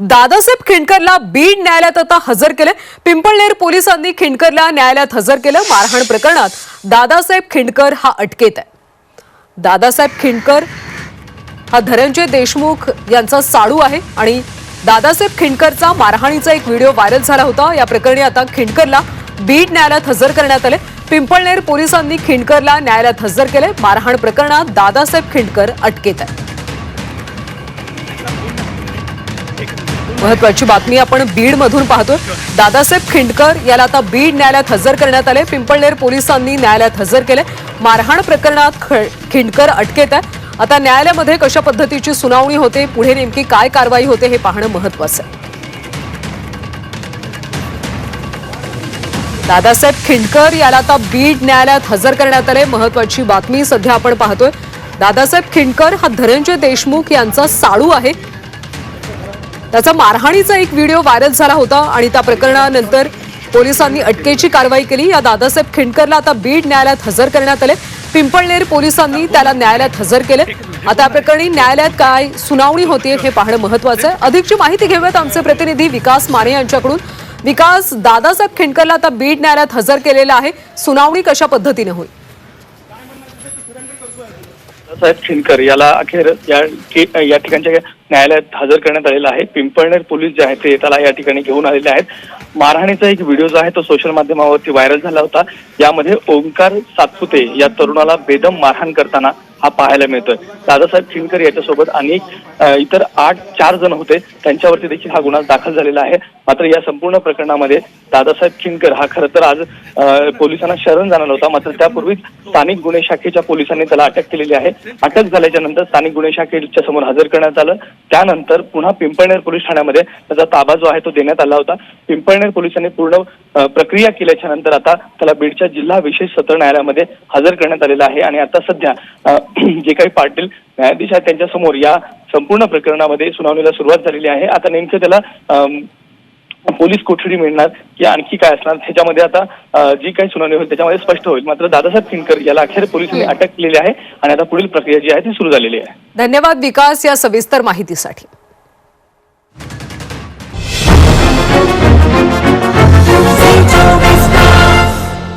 दादासाहेब खिंडकरला बीड न्यायालयात आता हजर केले. पिंपळनेर पोलिसांनी खिंडकरला न्यायालयात हजर केलं. मारहाण प्रकरणात दादासाहेब खिंडकर हा अटकेत आहे. दादासाहेब खिंडकर हा धनंजय देशमुख यांचा साडू आहे आणि दादासाहेब खिंडकरचा मारहाणीचा एक व्हिडिओ व्हायरल झाला होता. या प्रकरणी आता खिंडकरला बीड न्यायालयात हजर करण्यात आले. पिंपळनेर पोलिसांनी खिंडकरला न्यायालयात हजर केले. मारहाण प्रकरणात दादासाहेब खिंडकर अटकेत आहे महत्वाची बातमी आपण बीड मधून पाहतोय. दादासाहेब खिंडकर याला आता बीड न्यायालयात हजर करण्यात आले. पिंपळनेर पोलिसांनी न्यायालयात हजर केले. मारहाण प्रकरणात खिंडकर अटकेत आहे आता न्यायालयामध्ये कशा पद्धतीची सुनावणी होते पुढे नेमकी काय कारवाई होते हे पाहणं महत्वाचं आहे. दादासाहेब खिंडकर याला आता बीड न्यायालयात हजर करण्यात आले. महत्वाची बातमी सध्या आपण पाहतोय. दादासाहेब खिंडकर हा धनंजय देशमुख यांचा साडू आहे. त्याचा मारहाणीचा एक व्हिडिओ व्हायरल झाला होता आणि त्या प्रकरणानंतर पोलिसांनी अटकेची कारवाई केली. या दादासाहेब खिंडकरला आता बीड न्यायालयात हजर करण्यात आले. पिंपळनेर पोलिसांनी त्याला न्यायालयात हजर केले. आता या प्रकरणी न्यायालयात काय सुनावणी होते हे पाहणं महत्वाचं आहे. अधिकची माहिती घेऊयात आमचे प्रतिनिधी विकास माने यांच्याकडून. विकास दादासाहेब खिंडकरला आता बीड न्यायालयात हजर केलेलं आहे. सुनावणी कशा पद्धतीने होईल? दादासाहेब खिंडकर याला अखेर या या ठिकाणच्या न्यायालयात हजर करण्यात आलेला आहे. पिंपळनेर पोलीस जे आहेत ते त्याला या ठिकाणी घेऊन आलेले आहेत. मारहाणीचा एक व्हिडिओ जो आहे तो सोशल माध्यमावरती व्हायरल झाला होता. यामध्ये ओंकार सातपुते या तरुणाला बेदम मारहाण करताना हा पाहायला मिळतोय. दादासाहेब खिनकर याच्यासोबत अनेक इतर आठ चार जण होते. त्यांच्यावरती देखील हा गुन्हा दाखल झालेला आहे. मात्र या संपूर्ण प्रकरणामध्ये दादासाहेब खिनकर हा खरं तर आज पोलिसांना शरण जाणार होता. मात्र त्यापूर्वीच स्थानिक गुन्हे शाखेच्या पोलिसांनी त्याला अटक केलेली आहे. अटक झाल्याच्यानंतर स्थानिक गुन्हे शाखेच्या समोर हजर करण्यात आलं. त्यानंतर पुन्हा पिंपळनेर पोलीस ठाण्यामध्ये त्याचा ताबा जो आहे तो देण्यात आला होता. पिंपळनेर पोलिसांनी पूर्ण प्रक्रिया केल्याच्यानंतर आता त्याला बीडच्या जिल्हा विशेष सत्र न्यायालयामध्ये हजर करण्यात आलेला आहे आणि आता सध्या जे काही पाटील न्यायाधीश आहेत त्यांच्यासमोर या संपूर्ण प्रकरणामध्ये सुनावणीला सुरुवात झालेली आहे. आता नेमकं त्याला पोलीस कोठडी मिळणार की आणखी काय असणार? ह्याच्यामध्ये आता जी काही सुनावणी होईल त्याच्यामध्ये स्पष्ट होईल. मात्र दादासाहेब खिनकर याला अखेर पोलिसांनी अटक केलेली आहे आणि आता पुढील प्रक्रिया जी आहे ती सुरू झालेली आहे. धन्यवाद विकास या सविस्तर माहितीसाठी.